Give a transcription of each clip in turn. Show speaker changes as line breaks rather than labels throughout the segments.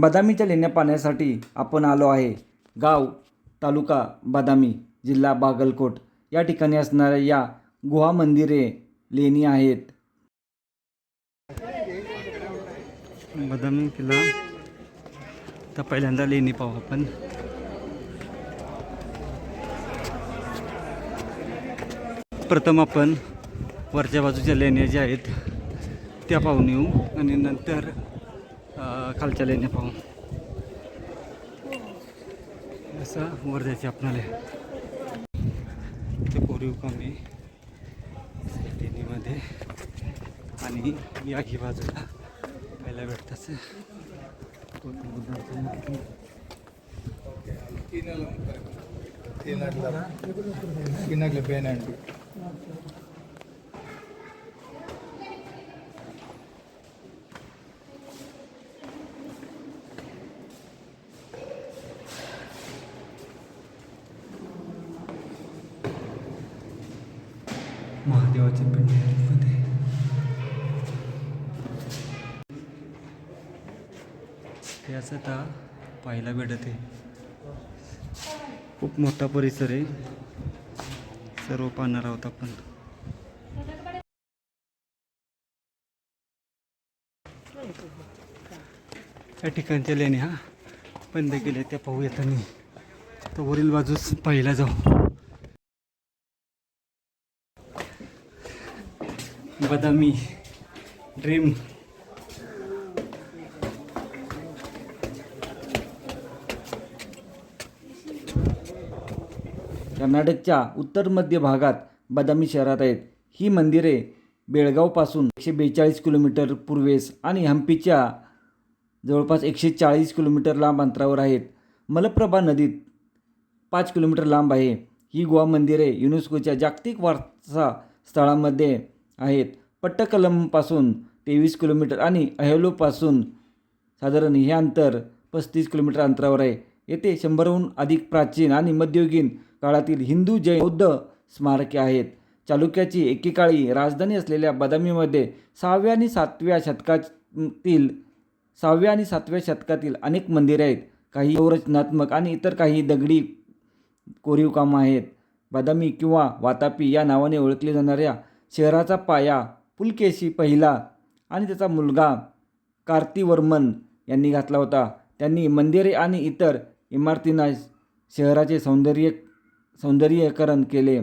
बदामीच्या लेण्या पाहण्यासाठी आपण आलो आहे. गाव तालुका बदामी जिल्हा बागलकोट या ठिकाणी असणाऱ्या या गुहा मंदिरे लेणी आहेत.
बदामी किल्ला. तर पहिल्यांदा लेणी पाहू आपण. प्रथम आपण वरच्या बाजूच्या लेण्या ज्या आहेत त्या पाहून येऊ आणि नंतर खालच्या लेण्या पाहून असं वर जायचे आपणाला. ते कोरीव कमी लेणीमध्ये आणि या ही बाजूला तीन तीन गौतम तीन देवाचे पिंडमध्ये हे आता पाहायला भेटत आहे. खूप मोठा परिसर आहे. सर्व पाहणार आहोत आपण. या ठिकाणच्या लेणी हा. बंद केल्या त्या पाहूयात आम्ही. तर वरील बाजूस पाहिला जाऊ. बदामी ड्रीम.
कर्नाटकच्या उत्तर मध्य भागात बदामी शहरात आहेत. ही मंदिरे बेळगावपासून एकशे बेचाळीस किलोमीटर पूर्वेस आणि हम्पीच्या जवळपास एकशे चाळीस किलोमीटर लांब अंतरावर आहेत. मलप्रभा नदीत पाच किलोमीटर लांब आहे. ही गुहा मंदिरे युनेस्कोच्या जागतिक वारसा स्थळांमध्ये आहेत. पट्टकलमपासून तेवीस किलोमीटर आणि अहेलोपासून साधारण हे अंतर पस्तीस किलोमीटर अंतरावर आहे. येथे शंभरहून अधिक प्राचीन आणि मध्ययुगीन काळातील हिंदू जैन बौद्ध स्मारके आहेत. चालुक्याची एकेकाळी राजधानी असलेल्या बदामीमध्ये सहाव्या आणि सातव्या शतकातील सहाव्या आणि सातव्या शतकातील अनेक मंदिरे आहेत. काही संरचनात्मक आणि इतर काही दगडी कोरीव कामं आहेत. बदामी किंवा वातापी या नावाने ओळखले जाणाऱ्या शहराचा पाया पुलकेशी पहिला आणि त्याचा मुलगा कार्तिवर्मन यांनी घातला होता. त्यांनी मंदिरे आणि इतर इमारतींना शहराचे सौंदर्य सौंदर्यीकरण केले.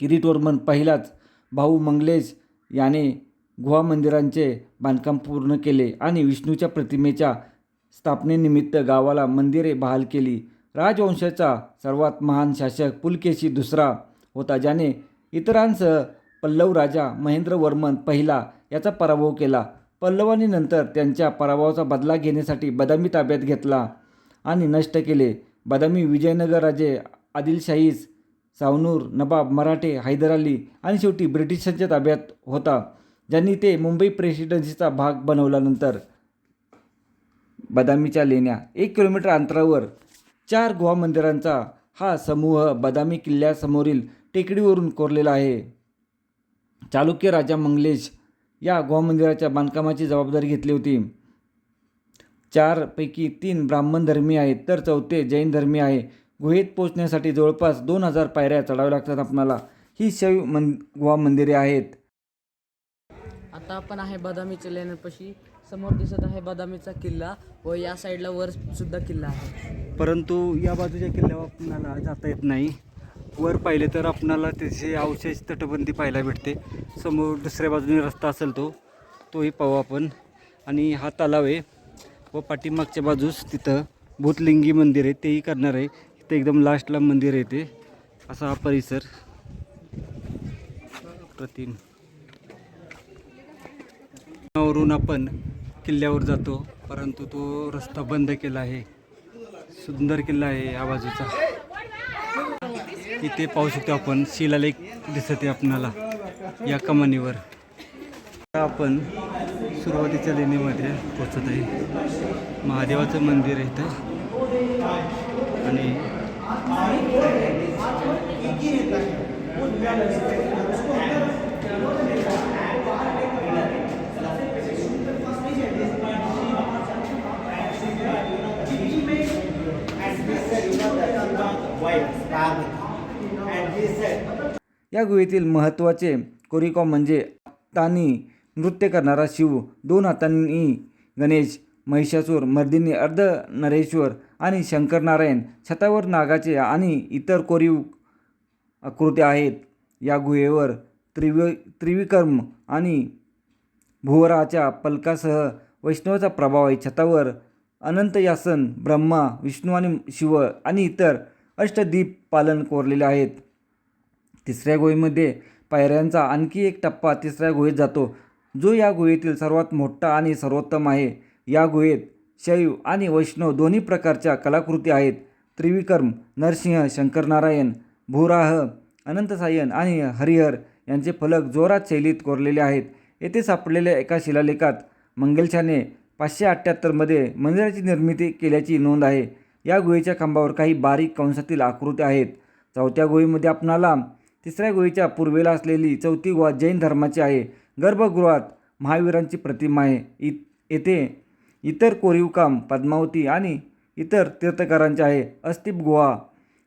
किरीटवर्मन पहिलाच भाऊ मंगलेश याने गुहा मंदिरांचे बांधकाम पूर्ण केले आणि विष्णूच्या प्रतिमेच्या स्थापनेनिमित्त गावाला मंदिरे बहाल केली. राजवंशाचा सर्वात महान शासक पुलकेशी दुसरा होता ज्याने इतरांसह पल्लव राजा महेंद्रवर्मन पहिला याचा पराभव केला. पल्लवांनी नंतर त्यांच्या पराभवाचा बदला घेण्यासाठी बदामी ताब्यात घेतला आणि नष्ट केले. बदामी विजयनगर राजे आदिलशाहीस सावनूर नवाब मराठे हैदर अली आणि शेवटी ब्रिटिशांच्या ताब्यात होता ज्यांनी ते मुंबई प्रेसिडेन्सीचा भाग बनवल्यानंतर बदामीच्या लेण्या एक किलोमीटर अंतरावर चार गुहा मंदिरांचा हा समूह बदामी किल्ल्यासमोरील टेकडीवरून कोरलेला आहे. चालुक्य राजा मंगलेश या गुहा मंदिराच्या बांधकामाची जबाबदारी घेतली होती. चारपैकी तीन ब्राह्मण धर्मी आहेत तर चौथे जैन धर्मी आहे. गुहेत पोचण्यासाठी जवळपास दोन हजार पायऱ्या चढाव्या लागतात आपणाला. ही शैव मन गुहा मंदिरे आहेत.
आता आपण आहे बदामीच्या लेण्यापाशी समोर दिसत आहे बदामीचा किल्ला व या साईडला वर सुद्धा किल्ला आहे.
परंतु या बाजूच्या किल्ल्यावर आपणाला जाता येत नाही. वर पाहिले तर आपणाला त्याचे अवशेष तटबंदी पाहायला भेटते. समोर दुसऱ्या बाजूने रस्ता असेल तो तोही पाहू आपण. आणि हा तलाव आहे. व पाठीमागच्या बाजूस तिथं भूतलिंगी मंदिर आहे. तेही करणार आहे. इथं एकदम लास्टला मंदिर आहे ते. असा हा परिसर. प्रतिम. वरून आपण किल्ल्यावर जातो. परंतु तो रस्ता बंद केला आहे. सुंदर किल्ला आहे या बाजूचा. इथे पाहू शकतो आपण. शिलालेख दिसत आहे आपणाला या कमानीवर. आपण सुरुवातीच्या लेणीमध्ये पोचत आहे. महादेवाचं मंदिर आहे इथं. आणि
या गुहेतील महत्त्वाचे कोरीकॉम म्हणजे हातांनी नृत्य करणारा शिव दोन हातांनी गणेश महिषासूर मर्दिनी अर्ध नरेश्वर आणि शंकरनारायण छतावर नागाचे आणि इतर कोरीव आकृत्या आहेत. या गुहेवर त्रिव त्रिविक्रम आणि भुवराच्या पलकासह वैष्णवाचा प्रभाव आहे. छतावर अनंत यासन ब्रह्मा विष्णू आणि शिव आणि इतर अष्टदीप पालन कोरलेले आहेत. तिसऱ्या गुहेमध्ये पायऱ्यांचा आणखी एक टप्पा तिसऱ्या गुहेत जातो जो या गुहेतील सर्वात मोठा आणि सर्वोत्तम आहे. या गुहेत शैव आणि वैष्णव दोन्ही प्रकारच्या कलाकृती आहेत. त्रिविक्रम नरसिंह शंकरनारायण भूराह अनंतसायन आणि हरिहर यांचे फलक जोरात शैलीत कोरलेले आहेत. येथे सापडलेल्या एका शिलालेखात मंगलशाने पाचशे अठ्ठ्याहत्तरमध्ये मंदिराची निर्मिती केल्याची नोंद आहे. या गुहेच्या खांबावर काही बारीक कंसातील आकृत्या आहेत. चौथ्या गुहेमध्ये आपणाला तिसऱ्या गुहेच्या पूर्वेला असलेली चौथी गुहा जैन धर्माची आहे. गर्भगृहात महावीरांची प्रतिमा आहे. इ येथे इतर कोरीव काम पद्मावती आणि इतर तीर्थकारांचे आहे. अस्तिप गुहा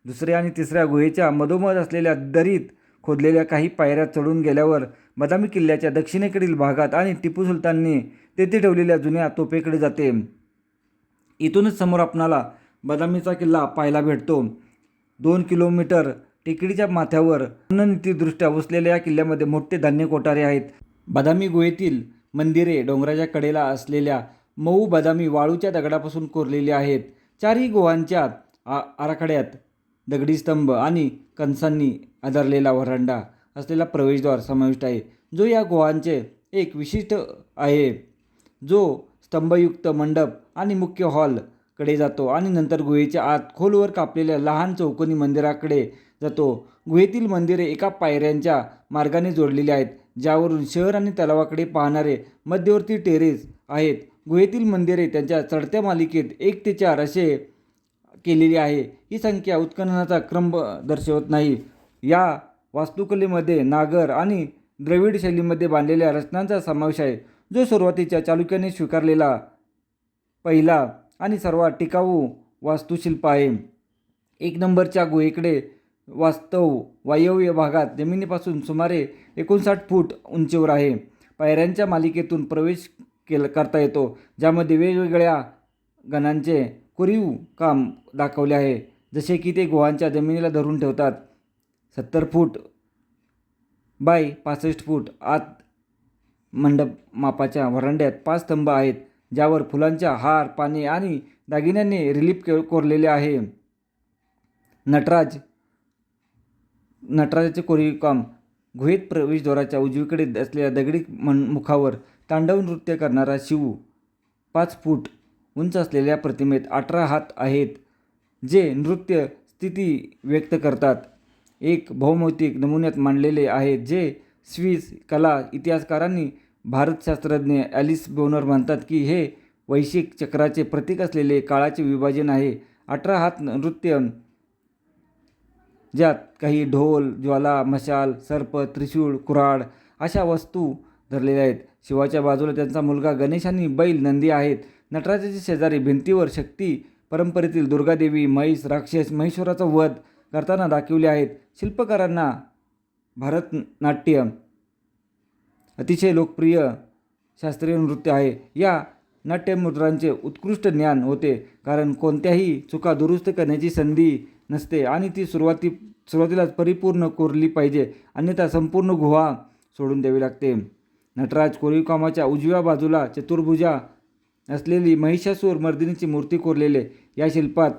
दुसऱ्या आणि तिसऱ्या गुहेच्या मधोमध असलेल्या दरीत खोदलेल्या काही पायऱ्या चढून गेल्यावर बदामी किल्ल्याच्या दक्षिणेकडील भागात आणि टिपू सुलतानने तेथे ठेवलेल्या जुन्या तोफेकडे जाते. इथूनच समोर आपणाला बदामीचा किल्ला पाहायला भेटतो. दोन किलोमीटर टेकडीच्या माथ्यावर रणनीतीदृष्ट्या वसलेल्या या किल्ल्यामध्ये मोठे धान्य कोठारे आहेत. बदामी गुहेतील मंदिरे डोंगराच्या कडेला असलेल्या मऊ बदामी वाळूच्या दगडापासून कोरलेली आहेत. चारही गुहांच्या आ आराखड्यात दगडी स्तंभ आणि कंसांनी आधारलेला व्हरांडा असलेला प्रवेशद्वार समाविष्ट आहे. जो या गुहांचे एक विशिष्ट आहे. जो स्तंभयुक्त मंडप आणि मुख्य हॉलकडे जातो आणि नंतर गुहेच्या आत खोलवर कापलेल्या लहान चौकोनी मंदिराकडे जातो. गुहेतील मंदिरे एका पायऱ्यांच्या मार्गाने जोडलेली आहेत ज्यावरून शहर आणि तलावाकडे पाहणारे मध्यवर्ती टेरेस आहेत. गुहेतील मंदिरे त्यांच्या चढत्या मालिकेत एक ते चार असे केलेली आहे. ही संख्या उत्खननाचा क्रम दर्शवत नाही. या वास्तुकलेमध्ये नागर आणि द्रविड शैलीमध्ये बांधलेल्या रचनांचा समावेश आहे जो सुरुवातीच्या चालुक्याने स्वीकारलेला पहिला आणि सर्वात टिकाऊ वास्तुशिल्प आहे. एक नंबरच्या गुहेकडे वास्तव वायव्य भागात जमिनीपासून सुमारे एकोणसाठ फूट उंचीवर आहे. पायऱ्यांच्या मालिकेतून प्रवेश केला करता येतो ज्यामध्ये वेगवेगळ्या गणांचे कोरीव काम दाखवले आहे. जसे की ते गुहांच्या जमिनीला धरून ठेवतात. सत्तर फूट बाय पासष्ट फूट आत मंडप मापाच्या व्हरांड्यात पाच स्तंभ आहेत ज्यावर फुलांच्या हार पाने आणि दागिन्यांनी रिलीफ के कोरलेले आहे. नटराज नटराजाचे कोरीव काम गुहेत प्रवेशद्वाराच्या उजवीकडे असलेल्या दगडी मन मुखावर तांडव नृत्य करणारा शिव पाच फूट उंच असलेल्या प्रतिमेत अठरा हात आहेत जे नृत्य स्थिती व्यक्त करतात. एक भौमौतिक नमुन्यात मांडलेले आहेत जे स्विस कला इतिहासकारांनी भारतशास्त्रज्ञ ॲलिस बोनर म्हणतात की हे वैश्विक चक्राचे प्रतीक असलेले काळाचे विभाजन आहे. अठरा हात नृत्य ज्यात काही ढोल ज्वाला मशाल सर्प त्रिशूळ कुऱ्हाड अशा वस्तू धरलेल्या आहेत. शिवाच्या बाजूला त्यांचा मुलगा गणेश आणि बैल नंदी आहेत. नटराजाच्या शेजारी भिंतीवर शक्ती परंपरेतील दुर्गादेवी म्हैस राक्षस महेश्वराचा वध करताना दाखवले आहेत. शिल्पकारांना भरतनाट्य अतिशय लोकप्रिय शास्त्रीय नृत्य आहे. या नाट्यमुद्रांचे उत्कृष्ट ज्ञान होते. कारण कोणत्याही चुका दुरुस्त करण्याची संधी नसते. आणि ती सुरुवाती सुरुवातीलाच परिपूर्ण कोरली पाहिजे. अन्यथा संपूर्ण गुहा सोडून द्यावी लागते. नटराज कोरीवकामाच्या उजव्या बाजूला चतुर्भुजा असलेली महिषासूर मर्दिनीची मूर्ती कोरलेले या शिल्पात